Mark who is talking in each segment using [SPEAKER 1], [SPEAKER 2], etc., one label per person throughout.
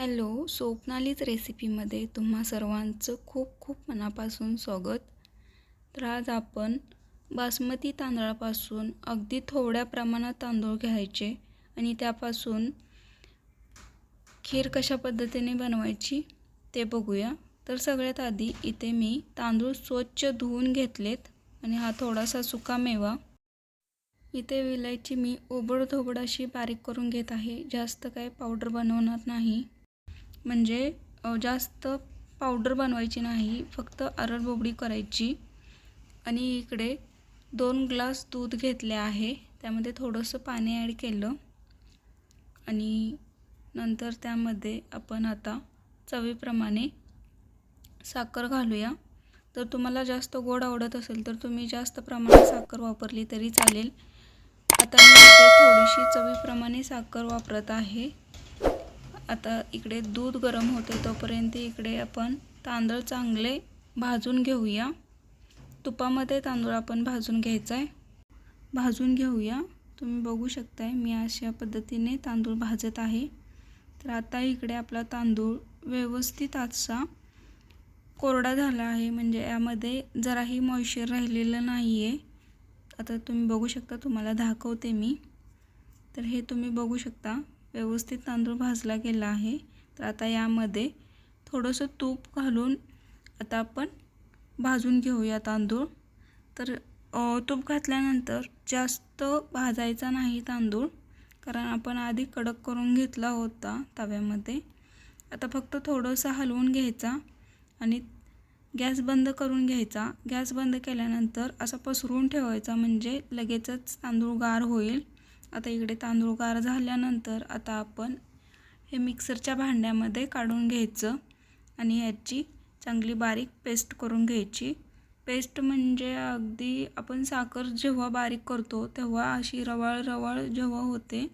[SPEAKER 1] Hello स्वप्नालीच रेसिपीमध्ये तुम्हा सर्वांचं खूप खूप मनापासून स्वागत. तर आज आपण बासमती तांदळापासून अगदी थोड्या प्रमाणात तांदूळ घ्यायचे आणि त्यापासून खीर कशा पद्धतीने बनवायची ते बघूया. तर सगळ्यात आधी इथे मी तांदूळ स्वच्छ धुवून घेतलेत आणि हा थोडासा सुका मेवा. इथे विलायची मी ओबडधोबड अशी बारीक करून घेत आहे. जास्त काही पावडर बनवणार नाही. म्हणजे जास्त पावडर बनवायची नाही फक्त अरळ बोबडी करायची. आणि इकडे दोन ग्लास दूध घेतले आहे. त्यामध्ये थोडंसं पाणी ॲड केलं. आणि नंतर त्यामध्ये आपण आता चवीप्रमाणे साखर घालूया. तर तुम्हाला जास्त गोड आवडत असेल तर तुम्ही जास्त प्रमाणात साखर वापरली तरी चालेल. आता मी थोडीशी चवीप्रमाणे साखर वापरत आहे. आता इकडे दूध गरम होते तोपर्यंत इकडे आपण तांदूळ चांगले भाजून घेऊया. तुपामध्ये तांदूळ आपण भाजून घ्यायचा आहे भाजून घेऊया. तुम्ही बघू शकताय मी अशा पद्धतीने तांदूळ भाजत आहे. तर आता इकडे आपला तांदूळ व्यवस्थित असा कोरडा झाला आहे म्हणजे यामध्ये जराही मॉइश्चर राहिलेलं नाही आहे आता तुम्ही बघू शकता तुम्हाला दाखवते मी. तर हे तुम्ही बघू शकता. व्यवस्थित तांदूळ भाजला गेला आहे. तर आता यामध्ये थोडंसं तूप घालून आता आपण भाजून घेऊया तांदूळ. तर तूप घातल्यानंतर जास्त भाजायचा नाही तांदूळ कारण आपण आधी कडक करून घेतला होता तव्यामध्ये. आता फक्त थोडंसं हलवून घ्यायचा आणि गॅस बंद करून घ्यायचा. गॅस बंद केल्यानंतर असा पसरून ठेवायचा म्हणजे लगेचच तांदूळ गार होईल. आता इकडे तांदूळ गार झाल्यानंतर आता आपण हे मिक्सरच्या भांड्यामध्ये काढून घ्यायचं आणि ह्याची चांगली बारीक पेस्ट करून घ्यायची. पेस्ट म्हणजे अगदी आपण साखर जेव्हा बारीक करतो तेव्हा अशी रवाळ रवाळ जेव्हा होते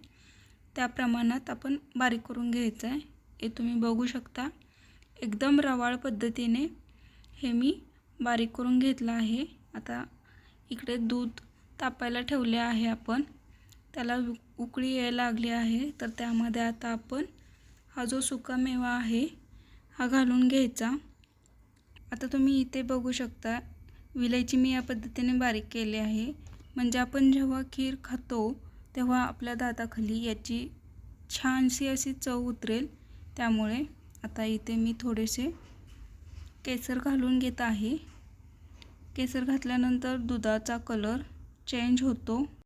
[SPEAKER 1] त्या प्रमाणात आपण बारीक करून घ्यायचं आहे. हे तुम्ही बघू शकता. एकदम रवाळ पद्धतीने हे मी बारीक करून घेतलं आहे. आता इकडे दूध तापायला ठेवले आहे आपण. त्याला उकळी यायला लागली आहे. तर त्यामध्ये आता आपण हा जो सुका मेवा आहे हा घालून घ्यायचा. आता तुम्ही इथे बघू शकता विलायची मी या पद्धतीने बारीक केली आहे. म्हणजे आपण जेव्हा खीर खातो तेव्हा आपल्या दाताखाली याची छानशी अशी चव उतरेल. त्यामुळे आता इथे मी थोडेसे केसर घालून घेत आहे. केसर घातल्यानंतर दुधाचा कलर चेंज होतो.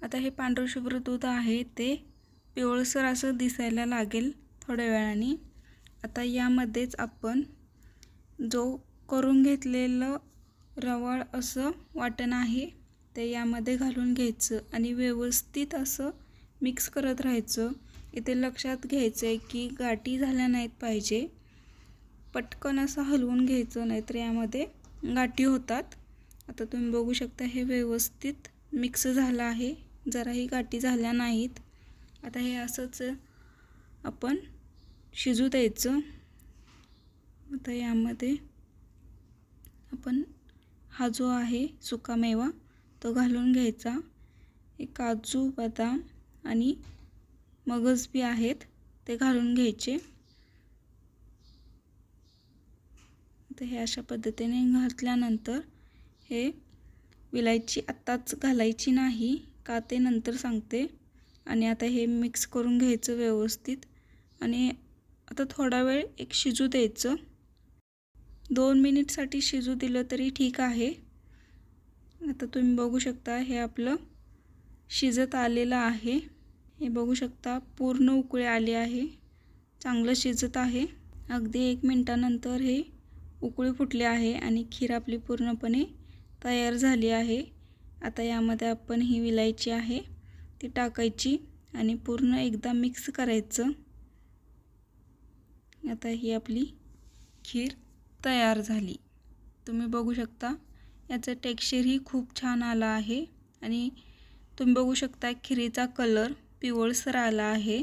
[SPEAKER 1] आता हे पांढरं शुभ्र दूध आहे ते पिवळसर असं दिसायला लागेल थोड्या वेळाने. आता यामध्येच आपण जो करून घेतलेलं रवाळ असं वाटण आहे ते यामध्ये घालून घ्यायचं आणि व्यवस्थित असं मिक्स करत राहायचं. इथे लक्षात घ्यायचं आहे की गाठी झाल्या नाहीत पाहिजे. पटकन असं हलवून घ्यायचं नाहीतर यामध्ये गाठी होतात. आता तुम्ही बघू शकता हे व्यवस्थित मिक्स झालं आहे. जराही गाठी झाल्या नाहीत. आता हे असंच आपण शिजू द्यायचं. आता यामध्ये आपण हा जो आहे सुकामेवा तो घालून घ्यायचा. हे काजू बदाम आणि मगज बी आहेत ते घालून घ्यायचे. तर हे अशा पद्धतीने घातल्यानंतर हे विलायची आत्ताच घालायची नाही. का ते नंतर सांगते. आणि आता हे मिक्स करून घ्यायचं व्यवस्थित. आणि आता थोडा वेळ एक शिजू द्यायचं. दोन मिनिटसाठी शिजू दिलं तरी ठीक आहे. आता तुम्ही बघू शकता हे आपलं शिजत आलेलं आहे. हे बघू शकता पूर्ण उकळे आले आहे. चांगलं शिजत आहे. अगदी एक मिनटानंतर हे उकळी फुटले आहे आणि खीर आपली पूर्णपणे तयार झाली आहे. आता यामध्ये आपण ही विलायची आहे ती टाकायची आणि पूर्ण एकदा मिक्स करायचं. आता ही आपली खीर तयार झाली. तुम्ही बघू शकता याचं टेक्स्चरही खूप छान आलं आहे आणि तुम्ही बघू शकता खिरीचा कलर पिवळसर आला आहे.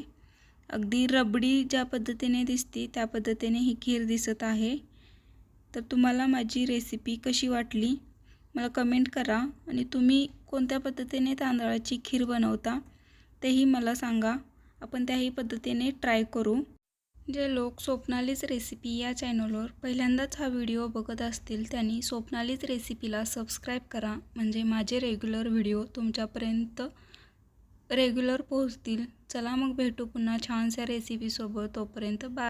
[SPEAKER 1] अगदी रबडी ज्या पद्धतीने दिसती त्या पद्धतीने ही खीर दिसत आहे. तर तुम्हाला माझी रेसिपी कशी वाटली? मला कमेंट करा आणि तुम्ही कोणत्या पद्धतीने तांदळाची खीर बनवता तेही मला सांगा. आपण त्याही पद्धतीने ट्राय करू. जे लोक स्वप्नालीच रेसिपी या चॅनलवर पहिल्यांदाच हा व्हिडिओ बघत असतील त्यांनी स्वप्नालीच रेसिपीला सबस्क्राईब करा. म्हणजे माझे रेग्युलर व्हिडिओ तुमच्यापर्यंत रेग्युलर पोहोचतील. चला मग भेटू पुन्हा छानशा रेसिपीसोबत तोपर्यंत बाय